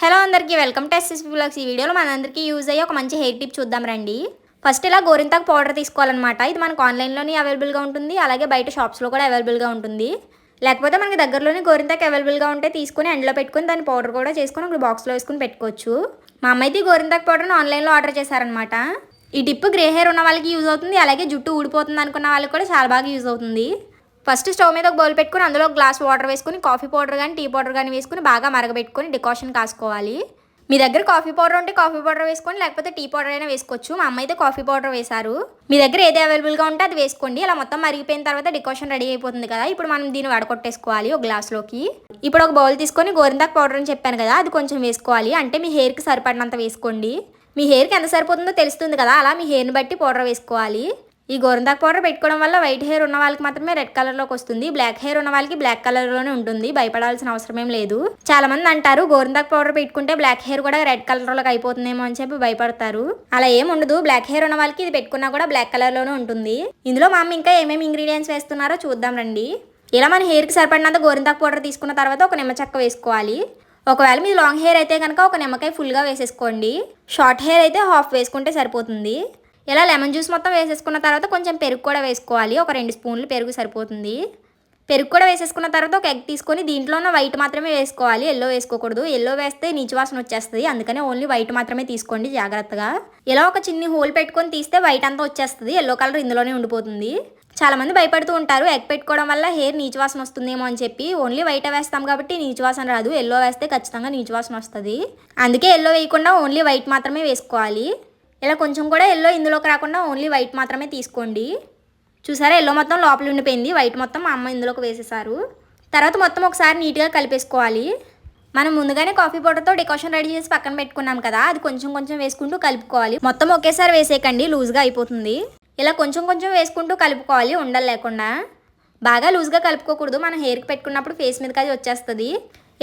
Hello అందరికీ welcome to SSP blogs ఈ వీడియోలో మనందరికీ యూజ్ అయ్యే ఒక మంచి హెయిర్ టిప్ చూద్దాం రండి. ఫస్ట్ ఇలా గోరింతాకు పౌడర్ తీసుకోవాలన్నమాట. ఇది మనకు ఆన్లైన్లోనే అవైలబుల్గా ఉంటుంది అలాగే బయట షాప్స్లో కూడా అవైలబుల్గా ఉంటుంది. లేకపోతే మనకి దగ్గరలోనే గోరింతాకు అవైలబుల్గా ఉంటే తీసుకొని ఎండలో పెట్టుకొని దాని పౌడర్ కూడా చేసుకొని ఒక బాక్స్లో వేసుకొని పెట్టుకోవచ్చు. మా అమ్మ అయితే గోరింతాకు పౌడర్ని ఆన్లైన్లో ఆర్డర్ చేశారనమాట ఈ టిప్ గ్రే హెయిర్ ఉన్న వాళ్ళకి యూజ్ అవుతుంది అలాగే జుట్టు ఊడిపోతుంది అనుకున్న వాళ్ళకి కూడా చాలా బాగా యూజ్ అవుతుంది. ఫస్ట్ స్టవ్ మీద ఒక బౌల్ పెట్టుకుని అందులో గ్లాస్ వాటర్ వేసుకుని కాఫీ పౌడర్ కానీ టీ పౌడర్ కానీ వేసుకుని బాగా మరగబెట్టుకొని డికాషన్ కాసుకోవాలి. మీ దగ్గర కాఫీ పౌడర్ ఉంటే కాఫీ పౌడర్ వేసుకోండి లేకపోతే టీ పౌడర్ అయినా వేసుకోవచ్చు. మా అమ్మ అయితే కాఫీ పౌడర్ వేశారు. మీ దగ్గర ఏది అవైలబుల్గా ఉంటే అది వేసుకోండి. అలా మొత్తం మరిగిపోయిన తర్వాత డికాషన్ రెడీ అయిపోతుంది కదా. ఇప్పుడు మనం దీన్ని వడకొట్టేసుకోవాలి ఒక గ్లాస్లోకి. ఇప్పుడు ఒక బౌల్ తీసుకొని గోరిందాక పౌడర్ అని చెప్పాను కదా అది కొంచెం వేసుకోవాలి. అంటే మీ హెయిర్కి సరిపడినంత వేసుకోండి. మీ హెయిర్కి ఎంత సరిపోతుందో తెలుస్తుంది కదా అలా మీ హెయిర్ని బట్టి పౌడర్ వేసుకోవాలి. ఈ గోరిందాక్ పౌడర్ పెట్టుకోవడం వల్ల వైట్ హెయిర్ ఉన్న వాళ్ళకి మాత్రమే రెడ్ కలర్లోకి వస్తుంది. బ్లాక్ హెయిర్ ఉన్న వాళ్ళకి బ్లాక్ కలర్లోనే ఉంటుంది. భయపడాల్సిన అవసరం ఏం లేదు. చాలా మంది అంటారు గోరిందాక్ పౌడర్ పెట్టుకుంటే బ్లాక్ హెయిర్ కూడా రెడ్ కలర్లోకి అయిపోతుందేమో అని చెప్పి భయపడతారు. అలా ఏం ఉండదు. బ్లాక్ హెయిర్ ఉన్న వాళ్ళకి ఇది పెట్టుకున్నా కూడా బ్లాక్ కలర్లోనే ఉంటుంది. ఇందులో మా అమ్మ ఇంకా ఏమేమి ఇంగ్రీడియంట్స్ వేస్తున్నారో చూద్దాం రండి. ఇలా మన హెయిర్కి సరిపడినంత గోరింతాకు పౌడర్ తీసుకున్న తర్వాత ఒక నిమ్మ చెక్క వేసుకోవాలి. ఒకవేళ మీది లాంగ్ హెయిర్ అయితే కనుక ఒక నిమ్మకాయ ఫుల్గా వేసేసుకోండి. షార్ట్ హెయిర్ అయితే హాఫ్ వేసుకుంటే సరిపోతుంది. ఇలా లెమన్ జ్యూస్ మొత్తం వేసేసుకున్న తర్వాత కొంచెం పెరుగు కూడా వేసుకోవాలి. ఒక రెండు స్పూన్లు పెరుగు సరిపోతుంది. పెరుగు కూడా వేసేసుకున్న తర్వాత ఒక ఎగ్ తీసుకొని దీంట్లోనే వైట్ మాత్రమే వేసుకోవాలి. ఎల్లో వేసుకోకూడదు. ఎల్లో వేస్తే నీచు వాసన వచ్చేస్తుంది. అందుకనే ఓన్లీ వైట్ మాత్రమే తీసుకోండి జాగ్రత్తగా. ఇలా ఒక చిన్ని హోల్ పెట్టుకొని తీస్తే వైట్ అంతా వచ్చేస్తుంది. ఎల్లో కలర్ ఇందులోనే ఉండిపోతుంది. చాలా మంది భయపడుతూ ఉంటారు. ఎగ్ పెట్టుకోవడం వల్ల హెయిర్ నీచు వాసన వస్తుందేమో అని చెప్పి. ఓన్లీ వైట్ వేస్తాం కాబట్టి నీచు వాసన రాదు. ఎల్లో వేస్తే ఖచ్చితంగా నీచు వాసన వస్తుంది. అందుకే ఎల్లో వేయకుండా ఓన్లీ వైట్ మాత్రమే వేసుకోవాలి. ఇలా కొంచెం కూడా ఎల్లో ఇందులోకి రాకుండా ఓన్లీ వైట్ మాత్రమే తీసుకోండి. చూసారా? ఎల్లో మొత్తం లోపల ఉండిపోయింది. వైట్ మొత్తం మా అమ్మ ఇందులోకి వేసేసారు. తర్వాత మొత్తం ఒకసారి నీట్గా కలిపేసుకోవాలి. మనం ముందుగానే కాఫీ పౌడర్తో డికాషన్ రెడీ చేసి పక్కన పెట్టుకున్నాం కదా అది కొంచెం కొంచెం వేసుకుంటూ కలుపుకోవాలి. మొత్తం ఒకేసారి వేసేయకండి లూజ్గా అయిపోతుంది. ఇలా కొంచెం కొంచెం వేసుకుంటూ కలుపుకోవాలి ఉండలు లేకుండా. బాగా లూజ్గా కలుపుకోకూడదు. మనం హెయిర్కి పెట్టుకున్నప్పుడు ఫేస్ మీదకి అది వచ్చేస్తుంది.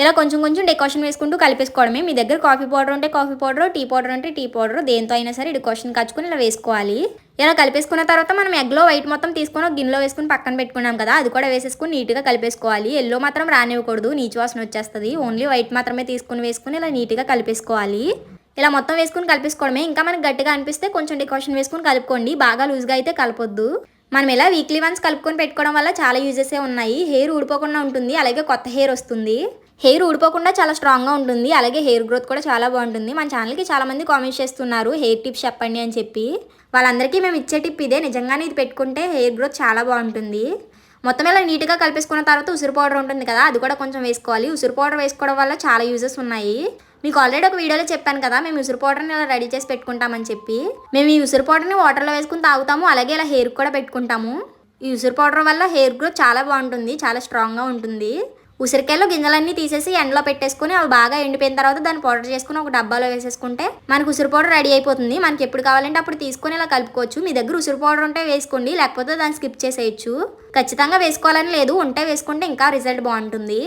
ఇలా కొంచెం కొంచెం డెకాషన్ వేసుకుంటూ కలిపేసుకోవడమే. మీ దగ్గర కాఫీ పౌడర్ ఉంటే కాఫీ పౌడర్ టీ పౌడర్ అంటే టీ పౌడర్ దేంతో అయినా సరే డికాషన్ కచ్చుకొని ఇలా వేసుకోవాలి. ఇలా కలిపేసుకున్న తర్వాత మనం ఎగ్లో వైట్ మొత్తం తీసుకొని ఒక గిన్నెలో వేసుకుని పక్కన పెట్టుకున్నాం కదా అది కూడా వేసేసుకుని నీట్గా కలిపేసుకోవాలి. ఎల్లో మాత్రం రానివ్వకూడదు నీచు వాసన వచ్చేస్తుంది. ఓన్లీ వైట్ మాత్రమే తీసుకుని వేసుకుని ఇలా నీట్గా కలిపేసుకోవాలి. ఇలా మొత్తం వేసుకుని కలిపేసుకోవడమే. ఇంకా మనకి గట్టిగా అనిపిస్తే కొంచెం డికాషన్ వేసుకుని కలుపుకోండి. బాగా లూజ్గా అయితే కలపొద్దు. మనం ఇలా వీక్లీ వన్స్ కలుపుకొని పెట్టుకోవడం వల్ల చాలా యూజెసే ఉన్నాయి. హెయిర్ ఊడిపోకుండా ఉంటుంది. అలాగే కొత్త హెయిర్ వస్తుంది. హెయిర్ ఊడిపోకుండా చాలా స్ట్రాంగ్గా ఉంటుంది. అలాగే హెయిర్ గ్రోత్ కూడా చాలా బాగుంటుంది. మన ఛానల్కి చాలామంది కామెంట్స్ చేస్తున్నారు హెయిర్ టిప్స్ చెప్పండి అని చెప్పి. వాళ్ళందరికీ మేము ఇచ్చే టిప్ ఇదే. నిజంగానే ఇది పెట్టుకుంటే హెయిర్ గ్రోత్ చాలా బాగుంటుంది. మొత్తం ఇలా నీట్గా కలిపేసుకున్న తర్వాత ఉసిరి పౌడర్ ఉంటుంది కదా అది కూడా కొంచెం వేసుకోవాలి. ఉసిరి పౌడర్ వేసుకోవడం వల్ల చాలా యూజెస్ ఉన్నాయి. మీకు ఆల్రెడీ ఒక వీడియోలో చెప్పాను కదా మేము ఉసిరి పౌడర్ని ఇలా రెడీ చేసి పెట్టుకుంటామని చెప్పి. మేము ఈ ఉసిరి పౌడర్ని వాటర్లో వేసుకుని తాగుతాము అలాగే ఇలా హెయిర్ కూడా పెట్టుకుంటాము. ఈ ఉసిరి పౌడర్ వల్ల హెయిర్ గ్రోత్ చాలా బాగుంటుంది చాలా స్ట్రాంగ్గా ఉంటుంది. ఉసిరికాయలో గింజలన్నీ తీసేసి ఎండలో పెట్టేసుకుని అవి బాగా ఎండిపోయిన తర్వాత దాన్ని పౌడర్ చేసుకుని ఒక డబ్బాలో వేసేసుకుంటే మనకు ఉసిరి పౌడర్ రెడీ అయిపోతుంది. మనకి ఎప్పుడు కావాలంటే అప్పుడు తీసుకొని ఇలా కలుపుకోవచ్చు. మీ దగ్గర ఉసిరి పౌడర్ ఉంటే వేసుకోండి లేకపోతే దాన్ని స్కిప్ చేసేయచ్చు. ఖచ్చితంగా వేసుకోవాలని లేదు ఉంటే వేసుకుంటే ఇంకా రిజల్ట్ బాగుంటుంది.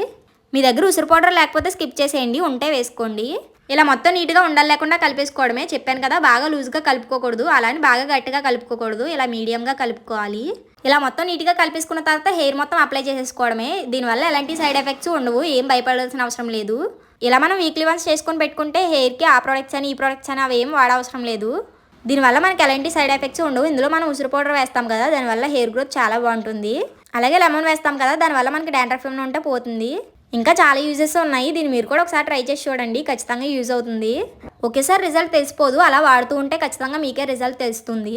మీ దగ్గర ఉసిరి పౌడర్ లేకపోతే స్కిప్ చేసేయండి ఉంటే వేసుకోండి. ఇలా మొత్తం నీట్గా ఉండాలి లేకుండా కలిపేసుకోవడమే. చెప్పాను కదా బాగా లూజ్గా కలుపుకోకూడదు. అలానే బాగా గట్టిగా కలుపుకోకూడదు. ఇలా మీడియంగా కలుపుకోవాలి. ఇలా మొత్తం నీట్గా కలిపేసుకున్న తర్వాత హెయిర్ మొత్తం అప్లై చేసేసుకోవడమే. దీనివల్ల ఎలాంటి సైడ్ ఎఫెక్ట్స్ ఉండవు. ఏం భయపడాల్సిన అవసరం లేదు. ఇలా మనం వీక్లీ వన్స్ చేసుకొని పెట్టుకుంటే హెయిర్కి ఆ ప్రోడక్ట్స్ అని ఈ ప్రోడక్ట్స్ అని అవి ఏం వాడవసరం లేదు. దీనివల్ల మనకి ఎలాంటి సైడ్ ఎఫెక్ట్స్ ఉండవు. ఇందులో మనం ఉసిరి పౌడర్ వేస్తాం కదా దానివల్ల హెయిర్ గ్రోత్ చాలా బాగుంటుంది. అలాగే లెమన్ వేస్తాం కదా దానివల్ల మనకి డాండ్రఫ్ ఏమైనా ఉంటే పోతుంది. ఇంకా చాలా యూజెస్ ఉన్నాయి. దీన్ని మీరు కూడా ఒకసారి ట్రై చేసి చూడండి. ఖచ్చితంగా యూజ్ అవుతుంది. ఒకేసారి రిజల్ట్ తెలిసిపోదు. అలా వాడుతూ ఉంటే ఖచ్చితంగా మీకే రిజల్ట్ తెలుస్తుంది.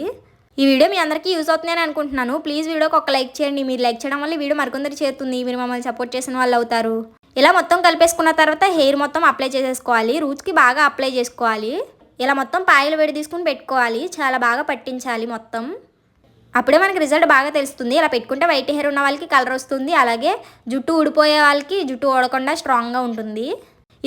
ఈ వీడియో మీ అందరికీ యూజ్ అవుతుందని అనుకుంటున్నాను. ప్లీజ్ వీడియోకి ఒక లైక్ చేయండి. మీరు లైక్ చేయడం వల్ల వీడియో మరికొందరు చేరుతుంది. మీరు మమ్మల్ని సపోర్ట్ చేసిన వాళ్ళు అవుతారు. ఇలా మొత్తం కలిపేసుకున్న తర్వాత హెయిర్ మొత్తం అప్లై చేసేసుకోవాలి. రూట్స్కి బాగా అప్లై చేసుకోవాలి. ఇలా మొత్తం పాయలు వేడి తీసుకుని పెట్టుకోవాలి. చాలా బాగా పట్టించాలి మొత్తం. అప్పుడే మనకి రిజల్ట్ బాగా తెలుస్తుంది. ఇలా పెట్టుకుంటే వైట్ హెయిర్ ఉన్న వాళ్ళకి కలర్ వస్తుంది. అలాగే జుట్టు ఊడిపోయే వాళ్ళకి జుట్టు ఊడకుండా స్ట్రాంగ్గా ఉంటుంది.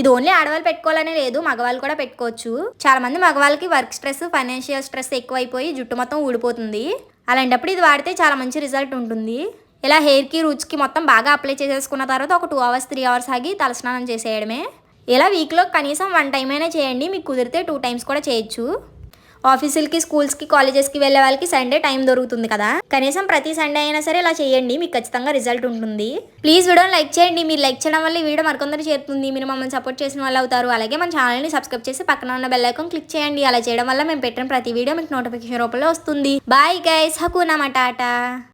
ఇది ఓన్లీ ఆడవాళ్ళు పెట్టుకోవాలనే లేదు మగవాళ్ళు కూడా పెట్టుకోవచ్చు. చాలా మంది మగవాళ్ళకి వర్క్ స్ట్రెస్ ఫైనాన్షియల్ స్ట్రెస్ ఎక్కువైపోయి జుట్టు మొత్తం ఊడిపోతుంది. అలాంటప్పుడు ఇది వాడితే చాలా మంచి రిజల్ట్ ఉంటుంది. ఇలా హెయిర్కి రూట్స్కి మొత్తం బాగా అప్లై చేసేసుకున్న తర్వాత ఒక టూ అవర్స్ త్రీ అవర్స్ ఆగి తలస్నానం చేసేయడమే. ఇలా వీక్లో కనీసం వన్ టైం అయినా చేయండి. మీకు కుదిరితే టూ టైమ్స్ కూడా చేయొచ్చు. ఆఫీసులకి స్కూల్స్కి కాలేజెస్కి వెళ్ళే వాళ్ళకి సండే టైం దొరుకుతుంది కదా? కనీసం ప్రతి సండే అయినా సరే ఇలా చేయండి మీకు ఖచ్చితంగా రిజల్ట్ ఉంటుంది. ప్లీజ్ వీడియోని లైక్ చేయండి. మీరు లైక్ చేయడం వల్ల ఈ వీడియో మరికొందరు చేరుతుంది. మీరు మమ్మల్ని సపోర్ట్ చేసిన వాళ్ళు అవుతారు. అలాగే మన ఛానల్ని సబ్స్క్రైబ్ చేసి పక్కన ఉన్న బెల్ ఐకాన్ క్లిక్ చేయండి. అలా చేయడం వల్ల మేము పెట్టిన ప్రతి వీడియో మీకు నోటిఫికేషన్ రూపంలో వస్తుంది. Bye guys హకునా matata